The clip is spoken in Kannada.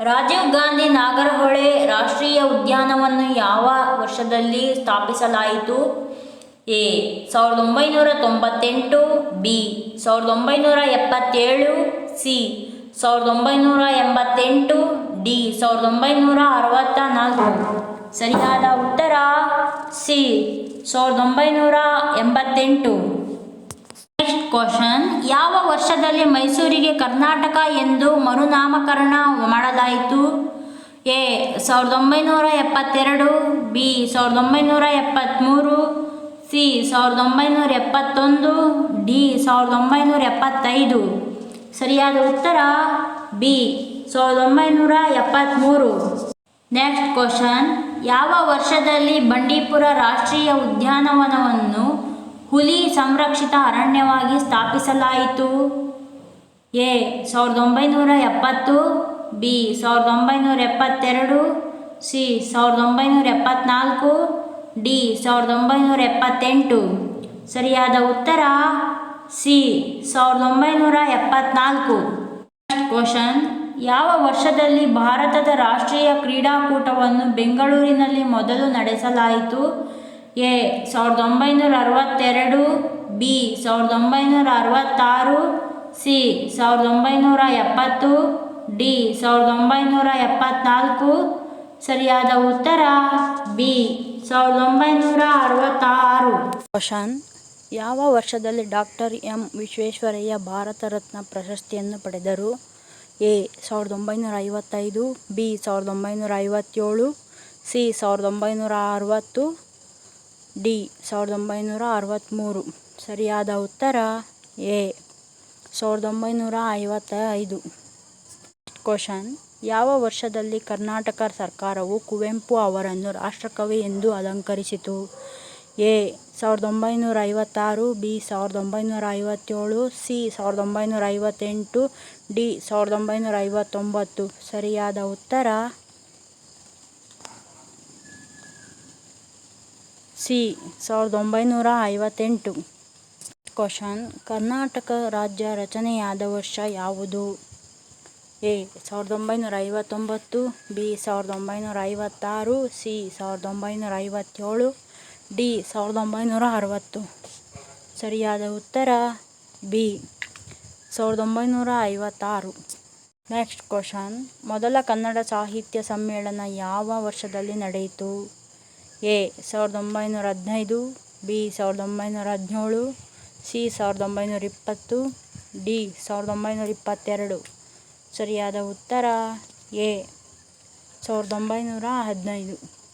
ರಾಜೀವ್ ಗಾಂಧಿ ನಾಗರಹೊಳೆ ರಾಷ್ಟ್ರೀಯ ಉದ್ಯಾನವನ್ನು ಯಾವ ವರ್ಷದಲ್ಲಿ ಸ್ಥಾಪಿಸಲಾಯಿತು? ಎ, ಸಾವಿರದ ಒಂಬೈನೂರ ತೊಂಬತ್ತೆಂಟು, ಬಿ, ಸಾವಿರದ ಒಂಬೈನೂರ ಎಪ್ಪತ್ತೇಳು, ಸಿ, ಸಾವಿರದ ಒಂಬೈನೂರ ಎಂಬತ್ತೆಂಟು, ಡಿ, ಸಾವಿರದ ಒಂಬೈನೂರ ಅರವತ್ತ ನಾಲ್ಕು ಸರಿಯಾದ ಉತ್ತರ? ಸಿ, ಸಾವಿರದ ಒಂಬೈನೂರ ಎಂಬತ್ತೆಂಟು. ಕ್ವಶನ್, ಯಾವ ವರ್ಷದಲ್ಲಿ ಮೈಸೂರಿಗೆ ಕರ್ನಾಟಕ ಎಂದು ಮರುನಾಮಕರಣ ಮಾಡಲಾಯಿತು? ಎ, ಸಾವಿರದ ಒಂಬೈನೂರ ಎಪ್ಪತ್ತೆರಡು, ಬಿ, ಸಾವಿರದ ಒಂಬೈನೂರ ಎಪ್ಪತ್ತ್ಮೂರು, ಸಿ, ಸಾವಿರದ ಒಂಬೈನೂರ ಎಪ್ಪತ್ತೊಂದು, ಡಿ, ಸಾವಿರದ ಒಂಬೈನೂರ ಎಪ್ಪತ್ತೈದು. ಸರಿಯಾದ ಉತ್ತರ? ಬಿ, ಸಾವಿರದ ಒಂಬೈನೂರ ಎಪ್ಪತ್ತ್ಮೂರು. ನೆಕ್ಸ್ಟ್ ಕ್ವಶನ್, ಯಾವ ವರ್ಷದಲ್ಲಿ ಬಂಡೀಪುರ ರಾಷ್ಟ್ರೀಯ ಉದ್ಯಾನವನವನ್ನು ಹುಲಿ ಸಂರಕ್ಷಿತ ಅರಣ್ಯವಾಗಿ ಸ್ಥಾಪಿಸಲಾಯಿತು. ಎ, ಸಾವಿರದ ಒಂಬೈನೂರ ಎಪ್ಪತ್ತು, ಬಿ, ಸಾವಿರದ ಒಂಬೈನೂರ ಎಪ್ಪತ್ತೆರಡು, ಸಿ, ಸಾವಿರದ ಒಂಬೈನೂರ ಎಪ್ಪತ್ನಾಲ್ಕು, ಡಿ, ಸಾವಿರದ ಒಂಬೈನೂರ ಎಪ್ಪತ್ತೆಂಟು. ಸರಿಯಾದ ಉತ್ತರ? ಸಿ, ಸಾವಿರದ ಒಂಬೈನೂರ ಎಪ್ಪತ್ನಾಲ್ಕು. ಕ್ವಶನ್ ಯಾವ ವರ್ಷದಲ್ಲಿ ಭಾರತದ ರಾಷ್ಟ್ರೀಯ ಕ್ರೀಡಾಕೂಟವನ್ನು ಬೆಂಗಳೂರಿನಲ್ಲಿ ಮೊದಲು ನಡೆಸಲಾಯಿತು? ಎ, ಸಾವಿರದ ಒಂಬೈನೂರ ಅರವತ್ತೆರಡು, ಬಿ, ಸಾವಿರದ ಒಂಬೈನೂರ ಅರವತ್ತಾರು, ಸಿ, ಸಾವಿರದ ಒಂಬೈನೂರ ಎಪ್ಪತ್ತು, ಡಿ, ಸಾವಿರದ ಒಂಬೈನೂರ ಎಪ್ಪತ್ನಾಲ್ಕು. ಸರಿಯಾದ ಉತ್ತರ? ಬಿ, ಸಾವಿರದ ಒಂಬೈನೂರ ಅರವತ್ತಾರು. ಕ್ವಶನ್ ಯಾವ ವರ್ಷದಲ್ಲಿ ಡಾಕ್ಟರ್ ಎಂ. ವಿಶ್ವೇಶ್ವರಯ್ಯ ಭಾರತ ರತ್ನ ಪ್ರಶಸ್ತಿಯನ್ನು ಪಡೆದರು? ಎ, ಸಾವಿರದ ಒಂಬೈನೂರ ಐವತ್ತೈದು, ಬಿ, ಸಾವಿರದ ಒಂಬೈನೂರ ಐವತ್ತೇಳು, ಸಿ, ಸಾವಿರದ ಒಂಬೈನೂರ ಅರವತ್ತು ಡಿ, ಸಾವಿರದ ಒಂಬೈನೂರ ಅರವತ್ತ್ಮೂರು ಸರಿಯಾದ ಉತ್ತರ, ಎ, ಸಾವಿರದ ಒಂಬೈನೂರ ಐವತ್ತ ಐದು ಕ್ವಶನ್ ಯಾವ ವರ್ಷದಲ್ಲಿ ಕರ್ನಾಟಕ ಸರ್ಕಾರವು ಕುವೆಂಪು ಅವರನ್ನು ರಾಷ್ಟ್ರಕವಿ ಎಂದು ಅಲಂಕರಿಸಿತು? ಎ, ಸಾವಿರದ ಒಂಬೈನೂರ ಐವತ್ತಾರು, ಬಿ, ಸಾವಿರದ ಒಂಬೈನೂರ ಐವತ್ತೇಳು, ಸಿ, ಸಾವಿರದ ಒಂಬೈನೂರ ಐವತ್ತೆಂಟು, ಡಿ, ಸಾವಿರದ ಒಂಬೈನೂರ ಐವತ್ತೊಂಬತ್ತು. ಸರಿಯಾದ ಉತ್ತರ ಸಿ, ಸಾವಿರದ ಒಂಬೈನೂರ ಐವತ್ತೆಂಟು. ಕ್ವಶನ್, ಕರ್ನಾಟಕ ರಾಜ್ಯ ರಚನೆಯಾದ ವರ್ಷ ಯಾವುದು? ಎ, ಸಾವಿರದ ಒಂಬೈನೂರ ಐವತ್ತೊಂಬತ್ತು, ಬಿ, ಸಾವಿರದ ಒಂಬೈನೂರ ಐವತ್ತಾರು, ಸಿ, ಸಾವಿರದ ಒಂಬೈನೂರ ಐವತ್ತೇಳು, ಡಿ, ಸಾವಿರದ ಒಂಬೈನೂರ ಅರವತ್ತು. ಸರಿಯಾದ ಉತ್ತರ? ಬಿ, ಸಾವಿರದ ಒಂಬೈನೂರ ಐವತ್ತಾರು. ನೆಕ್ಸ್ಟ್ ಕ್ವಶನ್, ಮೊದಲ ಕನ್ನಡ ಸಾಹಿತ್ಯ ಸಮ್ಮೇಳನ ಯಾವ ವರ್ಷದಲ್ಲಿ ನಡೆಯಿತು? ಎ, ಸಾವಿರದ ಒಂಬೈನೂರ ಹದಿನೈದು, ಬಿ, ಸಾವಿರದ ಒಂಬೈನೂರ ಹದಿನೇಳು, ಸಿ, ಸಾವಿರದ ಒಂಬೈನೂರ ಇಪ್ಪತ್ತು, ಡಿ, ಸಾವಿರದ ಒಂಬೈನೂರ ಇಪ್ಪತ್ತೆರಡು. ಸರಿಯಾದ ಉತ್ತರ ಎ, ಸಾವಿರದ ಒಂಬೈನೂರ ಹದಿನೈದು.